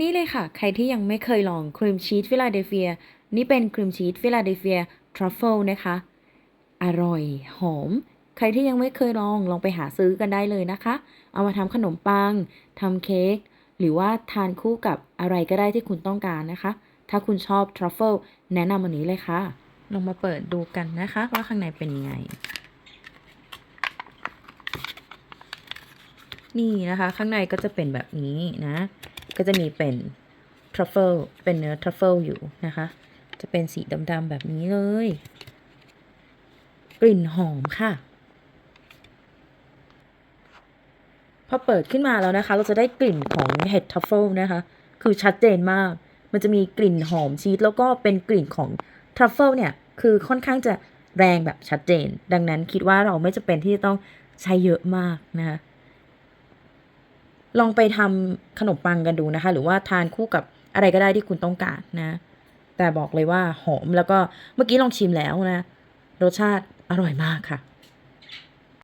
นี่เลยค่ะ ใครที่ยังไม่เคยลองครีมชีสฟิลาเดลเฟีย นี่เป็นครีมชีสฟิลาเดลเฟียทรัฟเฟิลนะคะ อร่อยหอม ใครที่ยังไม่เคยลองลองไปหาซื้อกันได้เลยนะคะ เอามาทำขนมปังทำเค้กหรือว่าทานคู่กับอะไรก็ได้ที่คุณต้องการนะคะ ถ้าคุณชอบทรัฟเฟิลแนะนำอันนี้เลยค่ะ ลองมาเปิดดูกันนะคะ ว่าข้างในเป็นยังไง นี่นะคะ ข้างในก็จะเป็นแบบนี้นะ ก็จะมีเป็นทรัฟเฟิลเป็นเนื้อทรัฟเฟิลอยู่นะคะ จะเป็นสีดำๆแบบนี้เลย กลิ่นหอมค่ะ พอเปิดขึ้นมาแล้วนะคะ เราจะได้กลิ่นของเห็ดทรัฟเฟิลนะคะ คือชัดเจนมาก มันจะมีกลิ่นหอมชีสแล้วก็เป็นกลิ่นของทรัฟเฟิลเนี่ย คือค่อนข้างจะแรงแบบชัดเจน ดังนั้นคิดว่าเราไม่จำเป็นที่จะต้องใช้เยอะมากนะคะ ลองไปทำขนมปังกันดูนะคะ หรือว่าทานคู่กับอะไรก็ได้ที่คุณต้องการนะ แต่บอกเลยว่าหอมแล้วก็เมื่อกี้ลองชิมแล้วนะ รสชาติอร่อยมากค่ะ